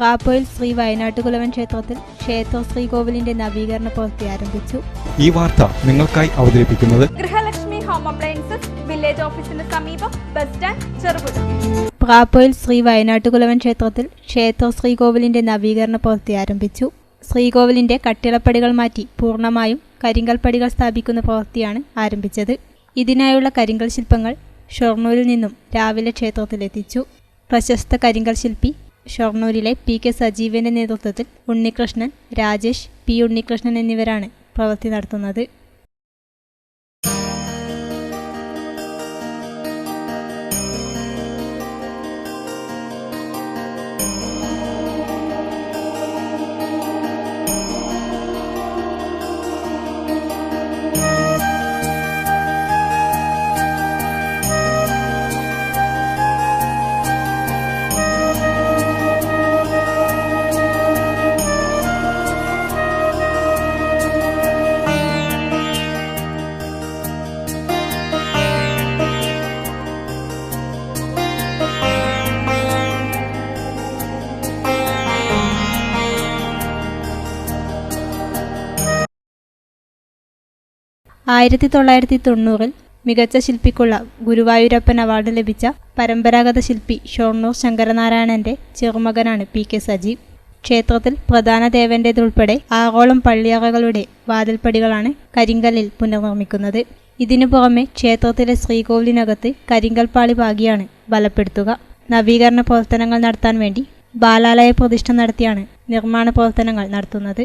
പ്രാപ്പോയിൽ ശ്രീ വയനാട്ടുകുലവൻ ക്ഷേത്രത്തിൽ ക്ഷേത്ര ശ്രീകോവിലിന്റെ നവീകരണ പ്രവൃത്തി ആരംഭിച്ചു. ഈ വാർത്ത നിങ്ങൾക്കായി അവതരിപ്പിക്കുന്നത് ഗൃഹലക്ഷ്മി ഹോം അപ്ലയൻസസ് വില്ലേജ് ഓഫീസിന് സമീപം ബസ് സ്റ്റാൻഡ് ചെറുപുഴ. പ്രാപ്പോയിൽ ശ്രീ വയനാട്ടുകുലവൻ ക്ഷേത്രത്തിൽ ക്ഷേത്ര ശ്രീകോവിലിന്റെ നവീകരണ പ്രവൃത്തി ആരംഭിച്ചു. ശ്രീകോവിലിന്റെ കട്ടിളപ്പടികൾ മാറ്റി പൂർണമായും കരിങ്കൽപ്പടികൾ സ്ഥാപിക്കുന്ന പ്രവൃത്തിയാണ് ആരംഭിച്ചത്. ഇതിനായുള്ള കരിങ്കൽ ശില്പങ്ങൾ ഷൊർണൂരിൽ നിന്നും രാവിലെ ക്ഷേത്രത്തിലെത്തിച്ചു. പ്രശസ്ത കരിങ്കൽ ശില്പി ഷൊർണൂരിലെ പി കെ സജീവന്റെ നേതൃത്വത്തിൽ ഉണ്ണികൃഷ്ണൻ രാജേഷ് പി ഉണ്ണികൃഷ്ണൻ എന്നിവരാണ് പ്രവൃത്തി നടത്തുന്നത്. ആയിരത്തി തൊള്ളായിരത്തി തൊണ്ണൂറിൽ മികച്ച ശില്പിക്കുള്ള ഗുരുവായൂരപ്പൻ അവാർഡ് ലഭിച്ച പരമ്പരാഗത ശില്പി ഷൊർണൂർ ശങ്കരനാരായണന്റെ ചെറുമകനാണ് പി കെ സജീവ് ക്ഷേത്രത്തിൽ പ്രധാന ദേവന്റേതുൾപ്പെടെ ആറോളം പള്ളിയറകളുടെ വാതിൽപ്പടികളാണ് കരിങ്കല്ലിൽ പുനർനിർമ്മിക്കുന്നത്. ഇതിനു പുറമെ ക്ഷേത്രത്തിലെ ശ്രീകോവിലിനകത്ത് കരിങ്കൽപ്പാളി ഭാഗിയാണ് ബലപ്പെടുത്തുക. നവീകരണ പ്രവർത്തനങ്ങൾ നടത്താൻ വേണ്ടി ബാലാലയ പ്രതിഷ്ഠ നടത്തിയാണ് നിർമ്മാണ പ്രവർത്തനങ്ങൾ നടത്തുന്നത്.